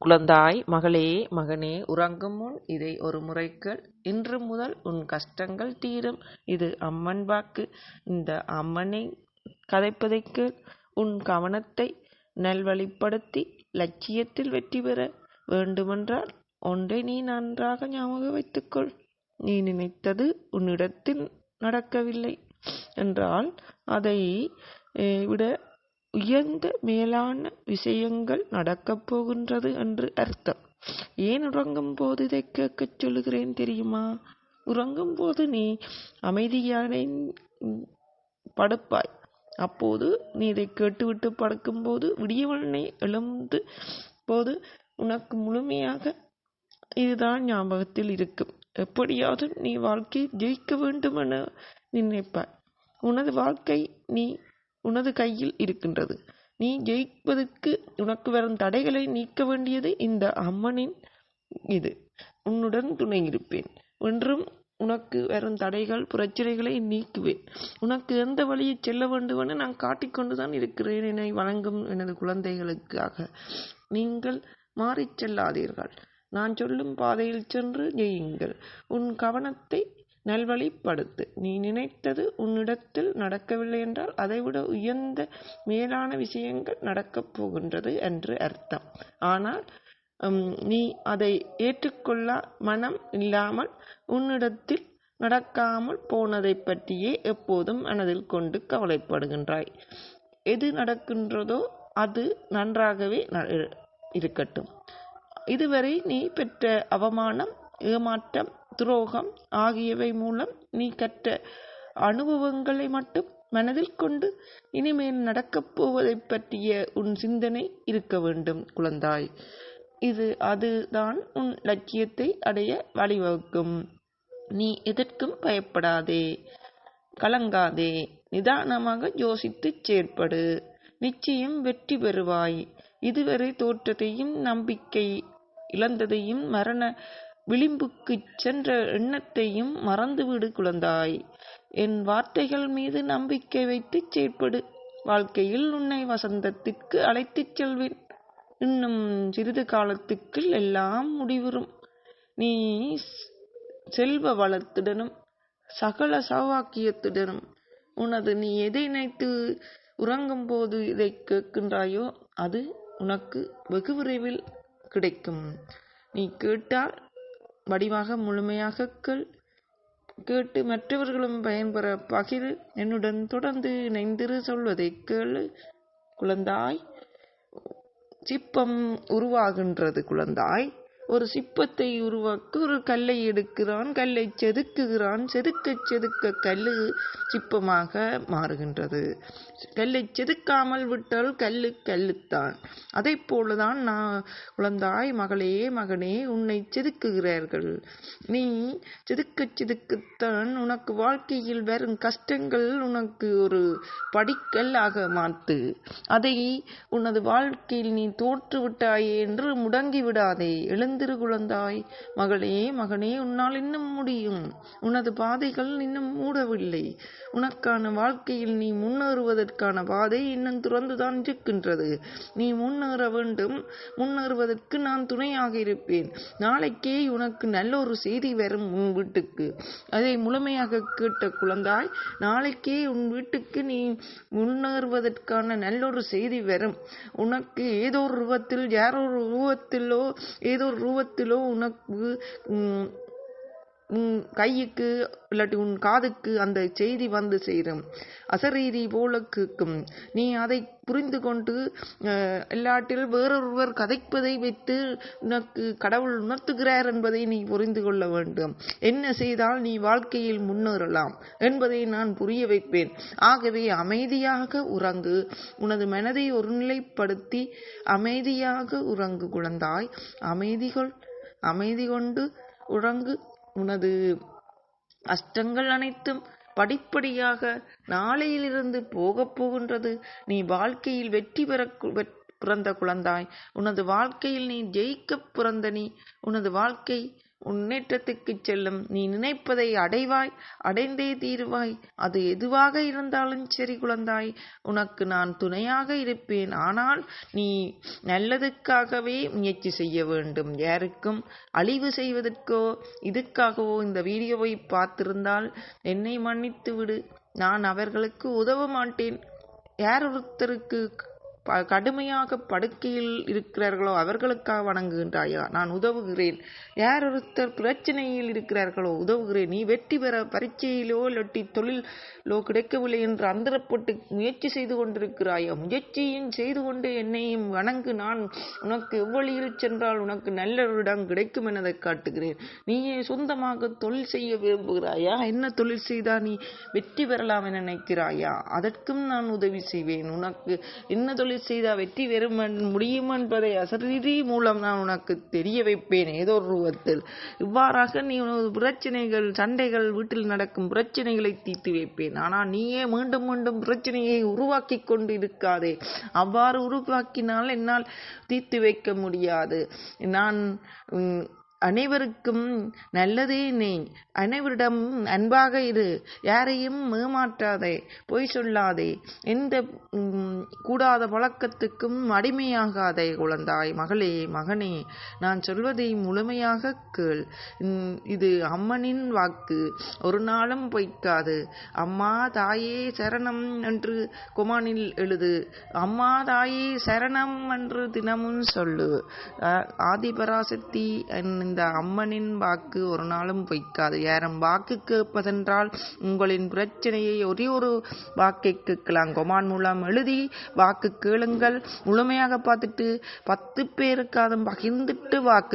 குழந்தாய் மகளே மகனே உறங்கும் முன் இதை ஒரு முறை கேள் இன்று முதல் உன் கஷ்டங்கள் தீரும். இது அம்மன் வாக்கு. இந்த அம்மனைக் கதைப்பதைக் கேள். உன் கவனத்தை நல்வழிப்படுத்தி லட்சியத்தில் வெற்றி பெற. வேண்டுமென்றால் ஒன்றை நீ நன்றாக ஞாபகம் வைத்துக்கொள். நீ நினைத்தது உன்னிடத்தில் நடக்கவில்லை. என்றால் அதை விட உயர்ந்த மேலான விஷயங்கள் நடக்கப் போகின்றது என்று அர்த்தம். ஏன் உறங்கும் போது இதை கேட்கச் சொல்லுகிறேன் தெரியுமா? உறங்கும் போது நீ அமைதியான படுப்பாய். அப்போது நீ இதை கேட்டுவிட்டு படுக்கும்போது விடியவனை எழுந்து போது உனக்கு முழுமையாக இதுதான் ஞாபகத்தில் இருக்கும். எப்படியாவது நீ வாழ்க்கையை ஜெயிக்க வேண்டுமென நினைப்பாய். உனது வாழ்க்கை நீ உனது கையில் இருக்கின்றது. நீ ஜெயிப்பதற்கு உனக்கு வரும் தடைகளை நீக்க வேண்டியது இந்த அம்மனின் இது. உன்னுடன் துணை இருப்பேன். என்றும் உனக்கு வரும் தடைகள் பிரச்சனைகளை நீக்குவேன். உனக்கு எந்த வழியை செல்ல வேண்டுமென நான் காட்டிக்கொண்டுதான் இருக்கிறேன் என்னை வழங்கும் எனது குழந்தைகளுக்காக. நீங்கள் மாறிச் செல்லாதீர்கள். நான் சொல்லும் பாதையில் சென்று ஜெயுங்கள் உன் கவனத்தை நல்வழிப்படுத்து. நீ நினைத்தது உன்னிடத்தில் நடக்கவில்லை என்றால் அதைவிட உயர்ந்த மேலான விஷயங்கள் நடக்கப் போகின்றது என்று அர்த்தம். ஆனால் நீ அதை ஏற்றுக்கொள்ள மனம் இல்லாமல் உன்னிடத்தில் நடக்காமல் போனதை பற்றியே எப்போதும் மனதில் கொண்டு கவலைப்படுகின்றாய். எது நடக்கின்றதோ அது நன்றாகவே இருக்கட்டும். இதுவரை நீ பெற்ற அவமானம் ஏமாற்றம் துரோகம் ஆகியவை மூலம் நீ கற்ற அனுபவங்களை மட்டும் மனதில் கொண்டு இனிமேல் நடக்கப் போவதைப் பற்றிய உன் சிந்தனை இருக்க வேண்டும் குழந்தாய். இது அதுதான் உன் லட்சியத்தை அடைய வழிவகுக்கும். நீ எதற்கும் பயப்படாதே. கலங்காதே. நிதானமாக யோசித்து செயற்படு. நிச்சயம் வெற்றி பெறுவாய். இதுவரை தோற்றத்தையும் நம்பிக்கை இழந்ததையும் மரண விளிம்புக்குச் சென்ற எண்ணத்தையும் மறந்துவிடு குழந்தாய். என் வார்த்தைகள் மீது நம்பிக்கை வைத்து செயற்படு. வாழ்க்கையில் உன்னை வசந்தத்திற்கு அழைத்துச் செல்வேன். இன்னும் சிறிது காலத்துக்குள் எல்லாம் முடிவுறும். நீ செல்வ வளத்துடனும் சகல சௌவாக்கியத்துடனும் உனது நீ எதை நினைத்து உறங்கும் போது இதை கேட்கின்றாயோ அது உனக்கு வெகு விரைவில் கிடைக்கும். நீ கேட்டால் வடிவாக முழுமையாக கேள் கேட்டு மற்றவர்களும் பயன்பெற பகிர் என்னுடன் தொடர்ந்து இணைந்திரு சொல்வதை கேளு. குழந்தாய் சிப்பம் உருவாகின்றது குழந்தாய். ஒரு சிப்பத்தை உருவாக்க ஒரு கல்லை எடுக்கிறான் கல்லை செதுக்குகிறான் செதுக்க செதுக்க கல் சிப்பமாக மாறுகின்றது. கல்லை செதுக்காமல் விட்டால் கல்லு கல்லுத்தான். அதை போலதான் நான் குழந்தாய் மகளே மகனே உன்னை செதுக்குகிறார்கள். நீ செதுக்க செதுக்கத்தான் உனக்கு வாழ்க்கையில் வரும் கஷ்டங்கள் உனக்கு ஒரு படிக்கல்லாக மாற்று அதை உனது வாழ்க்கையில் நீ தோற்று விட்டாயே என்று முடங்கி விடாதே எழுந்து எழுந்திரு குழந்தாய் மகளே மகனே உன்னால் இன்னும் முடியும். உனது பாதைகள் இன்னும் மூடவில்லை. உனக்கான வாழ்க்கையில் நீ முன்னேறுவதற்கான பாதை இன்னும் துறந்துதான் இருக்கின்றது நீ முன்னேற வேண்டும். முன்னேறுவதற்கு நான் துணையாக இருப்பேன். நாளைக்கே உனக்கு நல்ல ஒரு செய்தி வரும் உன் வீட்டுக்கு. அதை முழுமையாக கேட்ட குழந்தாய் நாளைக்கே உன் வீட்டுக்கு நீ முன்னேறுவதற்கான நல்லொரு செய்தி வரும். உனக்கு ஏதோ ஒரு ரூபத்தில் யாரோ ஒரு ரூபத்திலோ ஏதோ ஒரு உருவத்திலோ உனக்கு உன் கையுக்கு இல்லாட்டி உன் காதுக்கு அந்த செய்தி வந்து சேரும். அசரீதி போல கேட்கும். நீ அதை புரிந்து கொண்டு எல்லாட்டில் வேறொருவர் கதைப்பதை வைத்து உனக்கு கடவுள் உணர்த்துகிறார் என்பதை நீ புரிந்து கொள்ள வேண்டும். என்ன செய்தால் நீ வாழ்க்கையில் முன்னேறலாம் என்பதை நான் புரிய வைப்பேன். ஆகவே அமைதியாக உறங்கு. உனது மனதை ஒருநிலைப்படுத்தி அமைதியாக உறங்கு குழந்தாய். அமைதிகள் அமைதி கொண்டு உறங்கு. உனது அஷ்டங்கள் அனைத்தும் படிப்படியாக நாளையிலிருந்து போகப் போகின்றது. நீ வாழ்க்கையில் வெற்றி பெற பிறந்த குழந்தாய். உனது வாழ்க்கையில் நீ ஜெயிக்க பிறந்த நீ. உனது வாழ்க்கை முன்னேற்றத்துக்குச் செல்லும். நீ நினைப்பதை அடைவாய் அடைந்தே தீருவாய். அது எதுவாக இருந்தாலும் சரி குழந்தாய் உனக்கு நான் துணையாக இருப்பேன். ஆனால் நீ நல்லதுக்காகவே முயற்சி செய்ய வேண்டும். யாருக்கும் அழிவு செய்வதற்கோ இதுக்காகவோ இந்த வீடியோவை பார்த்திருந்தால் என்னை மன்னித்து விடு நான் அவர்களுக்கு உதவ மாட்டேன். யார் ஒருத்தருக்கு ப கடுமையாக படுக்கையில் இருக்கிறார்களோ அவர்களுக்காக வணங்குகின்றாயா? நான் உதவுகிறேன். யார் ஒருத்தர் பிரச்சனையில் இருக்கிறார்களோ உதவுகிறேன். நீ வெற்றி பெற பரீட்சையிலோ இல்லாட்டி தொழிலோ கிடைக்கவில்லை என்று அந்தரப்பட்டு முயற்சி செய்து கொண்டிருக்கிறாயா? முயற்சியும் செய்து கொண்டு என்னையும் வணங்கு. நான் உனக்கு எவ்வழியில் சென்றால் உனக்கு நல்ல ஒரு இடம் கிடைக்கும் எனதை காட்டுகிறேன். நீயே சொந்தமாக தொழில் செய்ய விரும்புகிறாயா? என்ன தொழில் செய்தால் நீ வெற்றி பெறலாம் என நினைக்கிறாயா? அதற்கும் நான் உதவி செய்வேன். உனக்கு என்ன தொழில் செய்த வெற்றி பெறும் முடியும் என்பதை அசரீதி மூலம் நான் உனக்கு தெரிய வைப்பேன். ஏதோ ஒரு ரூபத்தில். இவ்வாறாக நீ உனது பிரச்சனைகள் சண்டைகள் வீட்டில் நடக்கும் பிரச்சனைகளை தீர்த்து வைப்பேன். ஆனால் நீயே மீண்டும் மீண்டும் பிரச்சனையை உருவாக்கி கொண்டு இருக்காதே அவ்வாறு உருவாக்கினால் என்னால் தீர்த்து வைக்க முடியாது. நான் அனைவருக்கும் நல்லதே நீ. அனைவரிடம் அன்பாக இரு. யாரையும் ஏமாற்றாதே. பொய் சொல்லாதே. எந்த கூடாத பழக்கத்துக்கும் அடிமையாகாதே குழந்தாய். மகளே மகனே நான் சொல்வதை முழுமையாக கேள். இது அம்மனின் வாக்கு. ஒரு நாளும் பொய்க்காது. அம்மா தாயே சரணம் என்று குமானில் எழுது. அம்மா தாயே சரணம் என்று தினமும் சொல்லு. ஆதிபராசக்தி இந்த அம்மனின் வாக்கு ஒரு நாளும் பொய்க்காது. யாரும் வாக்கு கேட்பதென்றால் உங்களின் பிரச்சனையை ஒரே ஒரு வாக்கை கேட்கலாம். கொமான் மூலம் எழுதி வாக்கு கேளுங்கள். முழுமையாக பார்த்துட்டு பத்து பேருக்காதும் பகிர்ந்துட்டு வாக்கு